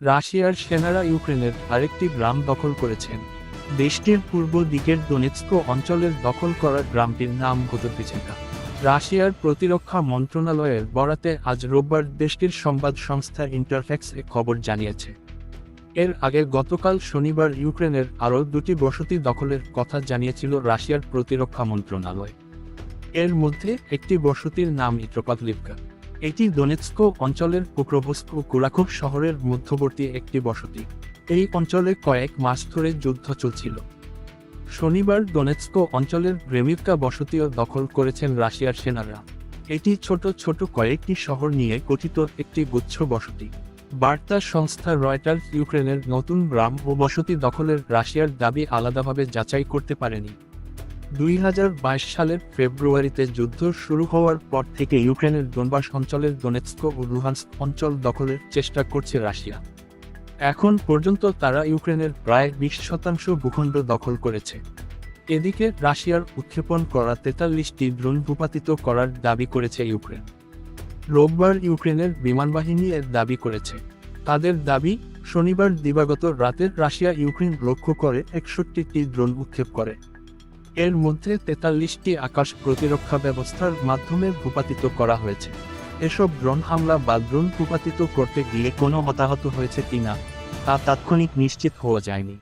রাশিয়ার সেনারা ইউক্রেনের আরেকটি গ্রাম দখল করেছেন। দেশটির পূর্ব দিকের দোনেৎস্ক অঞ্চলের দখল করা গ্রামটির নাম গোতরপিছেকা রাশিয়ার প্রতিরক্ষা মন্ত্রণালয়ের বরাতে আজ রোববার দেশটির সংবাদ সংস্থা ইন্টারফ্যাক্স এ খবর জানিয়েছে। এর আগে গতকাল শনিবার ইউক্রেনের আরও দুটি বসতি দখলের কথা জানিয়েছিল রাশিয়ার প্রতিরক্ষা মন্ত্রণালয়। এর মধ্যে একটি বসতির নাম ইত্রপাতলিভকা এটি দোনেৎস্ক অঞ্চলের পোক্রোভস্ক ও কুরাকোভ শহরের মধ্যবর্তী একটি বসতি। এই অঞ্চলে কয়েক মাস ধরে যুদ্ধ চলছিল। শনিবার দোনেৎস্ক অঞ্চলের গ্রেমিভকা বসতিও দখল করেছেন রাশিয়ার সেনারা। এটি ছোট ছোট কয়েকটি শহর নিয়ে গঠিত একটি গুচ্ছ বসতি। বার্তা সংস্থা রয়টার্স ইউক্রেনের নতুন গ্রাম ও বসতি দখলের রাশিয়ার দাবি আলাদাভাবে যাচাই করতে পারেনি। দুই হাজার বাইশ সালের ফেব্রুয়ারিতে যুদ্ধ শুরু হওয়ার পর থেকে ইউক্রেনের ডোনবাস অঞ্চলের দোনেৎস্ক ও লুহান্স্ক অঞ্চল দখলের চেষ্টা করছে রাশিয়া। এখন পর্যন্ত তারা ইউক্রেনের প্রায় বিশ শতাংশ ভূখণ্ড দখল করেছে। এদিকে রাশিয়ার উৎক্ষেপণ করা তেতাল্লিশটি ড্রোন ভূপাতিত করার দাবি করেছে ইউক্রেন। রোববার ইউক্রেনের বিমানবাহিনী এর দাবি করেছে। তাদের দাবি, শনিবার দিবাগত রাতে রাশিয়া ইউক্রেন লক্ষ্য করে একষট্টিটি ড্রোন উৎক্ষেপ করে। এর মধ্যে তেতাল্লিশটি আকাশ প্রতিরক্ষা ব্যবস্থার মাধ্যমে ভূপাতিত করা হয়েছে। এসব ড্রোন হামলা বা ড্রোন ভূপাতিত করতে গিয়ে কোনো হতাহত হয়েছে কিনা, তা তাৎক্ষণিক নিশ্চিত হওয়া যায়নি।